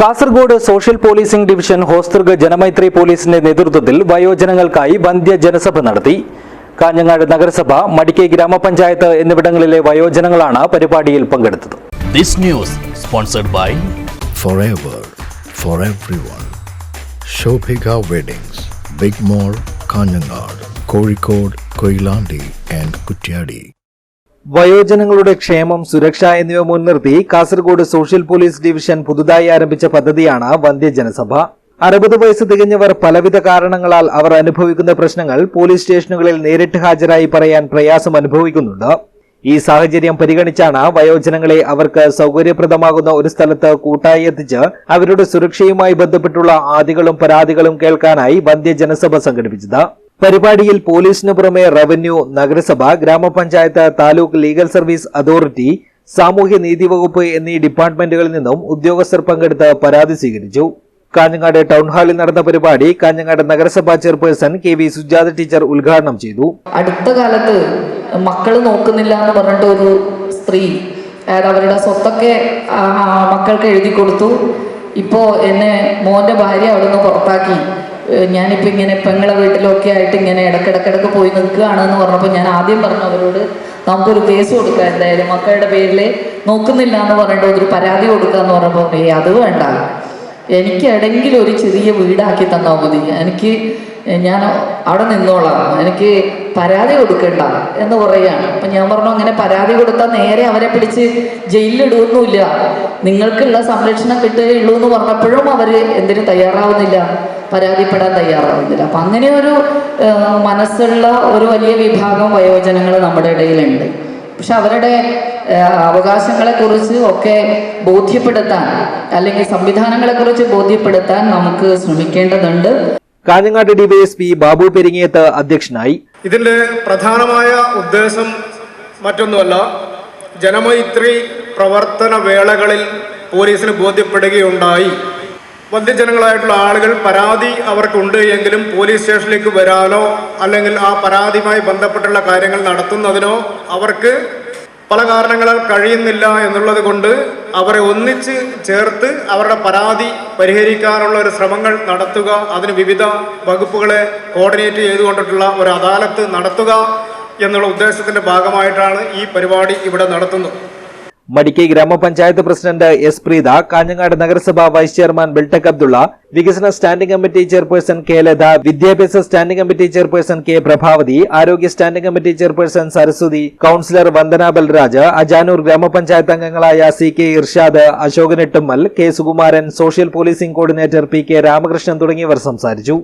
Kasaragod social policing division ഹോസ്തൃക ജനമൈത്രി പോലീസിന്റെ നേതൃത്വത്തിൽ വയോജനങ്ങൾക്കായി വന്ധ്യ ജനസഭ നടത്തി കാഞ്ഞങ്ങാട് നഗരസഭ മടിക്കൈ ഗ്രാമപഞ്ചായത്ത് എന്നിവിടങ്ങളിലെ വയോജനങ്ങളാണ് പരിപാടിയിൽ പങ്കെടുത്തത് This news sponsored by forever for everyone. Shobhika Weddings, Big Mall, Kanyanad, Kozhikode, Koilandi and Kutyadi. വയോജനങ്ങളുടെ ക്ഷേമം സുരക്ഷ എന്നിവ മുൻനിർത്തി കാസർഗോഡ് സോഷ്യൽ പോലീസ് ഡിവിഷൻ പുതുതായി ആരംഭിച്ച പദ്ധതിയാണ് വന്ധ്യജനസഭ അറുപത് വയസ്സ് തികഞ്ഞവർ പലവിധ കാരണങ്ങളാൽ അവർ അനുഭവിക്കുന്ന പ്രശ്നങ്ങൾ പോലീസ് സ്റ്റേഷനുകളിൽ നേരിട്ട് ഹാജരായി പറയാൻ പ്രയാസം അനുഭവിക്കുന്നുണ്ട്. ഈ സാഹചര്യം പരിഗണിച്ചാണ് വയോജനങ്ങളെ അവർക്ക് സൗകര്യപ്രദമാകുന്ന ഒരു സ്ഥലത്ത് കൂട്ടായി എത്തിച്ച് അവരുടെ സുരക്ഷയുമായി ബന്ധപ്പെട്ടുള്ള ആദികളും പരാതികളും കേൾക്കാനായി വന്ധ്യ ജനസഭ സംഘടിപ്പിച്ചത്. പരിപാടിയിൽ പോലീസിനു പുറമെ റവന്യൂ നഗരസഭ ഗ്രാമപഞ്ചായത്ത് താലൂക്ക് ലീഗൽ സർവീസ് അതോറിറ്റി സാമൂഹ്യ നീതി വകുപ്പ് എന്നീ ഡിപ്പാർട്ട്മെന്റുകളിൽ നിന്നും ഉദ്യോഗസ്ഥർ പങ്കെടുത്ത് പരാതി സ്വീകരിച്ചു. കാഞ്ഞങ്ങാട് ടൗൺ ഹാളിൽ നടന്ന പരിപാടി കാഞ്ഞങ്ങാട് നഗരസഭാ chairperson K V Sujatha teacher ഉദ്ഘാടനം ചെയ്തു. അടുത്ത കാലത്ത് മക്കൾ നോക്കുന്നില്ല എന്ന് പറഞ്ഞിട്ട് ഒരു സ്ത്രീ അവരുടെ സ്വത്തൊക്കെ മക്കൾക്ക് എഴുതി കൊടുത്തു. ഇപ്പോ എന്നെ മോന്റെ ഭാര്യ അവിടെ നിന്ന് പുറത്താക്കി. ഞാനിപ്പോൾ ഇങ്ങനെ പെങ്ങളെ വീട്ടിലൊക്കെ ആയിട്ട് ഇങ്ങനെ ഇടക്കിടക്കിടക്ക് പോയി നിൽക്കുകയാണ് എന്ന് പറഞ്ഞപ്പോൾ ഞാൻ ആദ്യം പറഞ്ഞു അവരോട് നമുക്കൊരു കേസ് കൊടുക്കാം എന്തായാലും മക്കളുടെ പേരിൽ നോക്കുന്നില്ല എന്ന് പറഞ്ഞിട്ട് ഒരു പരാതി കൊടുക്കുക എന്ന് പറഞ്ഞപ്പോൾ ഏ അത് വേണ്ട. എനിക്ക് എവിടെയെങ്കിലും ഒരു ചെറിയ വീടാക്കി തന്നാൽ മതി. എനിക്ക് ഞാൻ അവിടെ നിന്നോളാം. എനിക്ക് പരാതി കൊടുക്കണ്ട എന്ന് പറയുകയാണ്. അപ്പം ഞാൻ പറഞ്ഞു അങ്ങനെ പരാതി കൊടുത്താൽ നേരെ അവരെ പിടിച്ച് ജയിലിലിടുകയൊന്നുമില്ല നിങ്ങൾക്കുള്ള സംരക്ഷണം കിട്ടുകയുള്ളൂ എന്ന് പറഞ്ഞപ്പോഴും അവർ എന്തിനും തയ്യാറാവുന്നില്ല. പരാതിപ്പെടാൻ തയ്യാറാവുന്നില്ല. അപ്പം അങ്ങനെ ഒരു മനസ്സുള്ള ഒരു വലിയ വിഭാഗം വയോജനങ്ങൾ നമ്മുടെ ഇടയിലുണ്ട്. പക്ഷെ അവരുടെ അവകാശങ്ങളെ കുറിച്ച് ഒക്കെ ബോധ്യപ്പെടുത്താൻ അല്ലെങ്കിൽ സംവിധാനങ്ങളെക്കുറിച്ച് ബോധ്യപ്പെടുത്താൻ നമുക്ക് ശ്രമിക്കേണ്ടതുണ്ട്. കാഞ്ഞങ്ങാട് ഡിവൈഎസ്പി ബാബു പെരിങ്ങിയത്ത് അധ്യക്ഷനായി. ഇതിന്റെ പ്രധാനമായ ഉദ്ദേശം മറ്റൊന്നുമല്ല. ജനമൈത്രി പ്രവർത്തന വേളകളിൽ പോലീസിന് ബോധ്യപ്പെടുകയുണ്ടായി. വന്ധ്യജനങ്ങളായിട്ടുള്ള ആളുകൾ പരാതി അവർക്കുണ്ട് എങ്കിലും പോലീസ് സ്റ്റേഷനിലേക്ക് വരാനോ അല്ലെങ്കിൽ ആ പരാതിയുമായി ബന്ധപ്പെട്ടുള്ള കാര്യങ്ങൾ നടത്തുന്നതിനോ അവർക്ക് പല കാരണങ്ങളാൽ കഴിയുന്നില്ല എന്നുള്ളത് കൊണ്ട് അവരെ ഒന്നിച്ച് ചേർത്ത് അവരുടെ പരാതി പരിഹരിക്കാനുള്ള ഒരു ശ്രമങ്ങൾ നടത്തുക അതിന് വിവിധ വകുപ്പുകളെ കോർഡിനേറ്റ് ചെയ്തുകൊണ്ടിട്ടുള്ള ഒരു അദാലത്ത് നടത്തുക എന്നുള്ള ഉദ്ദേശത്തിന്റെ ഭാഗമായിട്ടാണ് ഈ പരിപാടി ഇവിടെ നടത്തുന്നത്. മടിക്കൈ ഗ്രാമപഞ്ചായത്ത് പ്രസിഡന്റ് എസ് പ്രീത കാഞ്ഞങ്ങാട് നഗരസഭാ വൈസ് ചെയർമാൻ ബിൽടെക് അബ്ദുള്ള വികസന standing committee chairperson K Latha വിദ്യാഭ്യാസ standing committee chairperson K Prabhavathi ആരോഗ്യ standing committee chairperson Saraswathi councillor Vandana Balraj Ajanur ഗ്രാമപഞ്ചായത്ത് അംഗങ്ങളായ C K Irshad Ashokan Ettummal K Sukumaran social policing coordinator P K Ramakrishnan തുടങ്ങിയവർ സംസാരിച്ചു.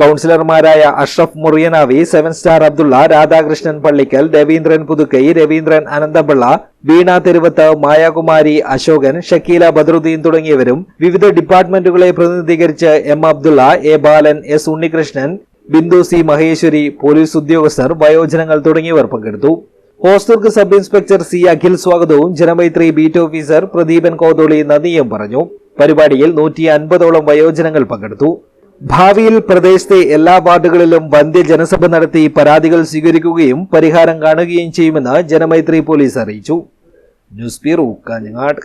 കൌൺസിലർമാരായ Ashraf Muriyanavi seven star Abdulla Radhakrishnan Pallikkal Raveendran Puthukkai Raveendran Ananthapilla Veena Theruvath Mayakumari Ashokan Shakeela Badaruddin തുടങ്ങിയവരും വിവിധ ഡിപ്പാർട്ട്മെന്റുകളെ പ്രതിനിധീകരിച്ച് M Abdulla A Balan S Unnikrishnan Bindu C Maheshwari police ഉദ്യോഗസ്ഥർ വയോജനങ്ങൾ തുടങ്ങിയവർ പങ്കെടുത്തു. Hosdurg sub inspector C Akhil സ്വാഗതവും ജനമൈത്രി ബീറ്റ് ഓഫീസർ പ്രദീപൻ കോതോളി നന്ദിയും പറഞ്ഞു. പരിപാടിയിൽ നൂറ്റി അൻപതോളം വയോജനങ്ങൾ പങ്കെടുത്തു. ഭാവിയിൽ പ്രദേശത്തെ എല്ലാ വാർഡുകളിലും വന്ധ്യ ജനസഭ നടത്തി പരാതികൾ സ്വീകരിക്കുകയും പരിഹാരം കാണുകയും ചെയ്യുമെന്ന് ജനമൈത്രി പോലീസ് അറിയിച്ചു. News bureau Kanhangad.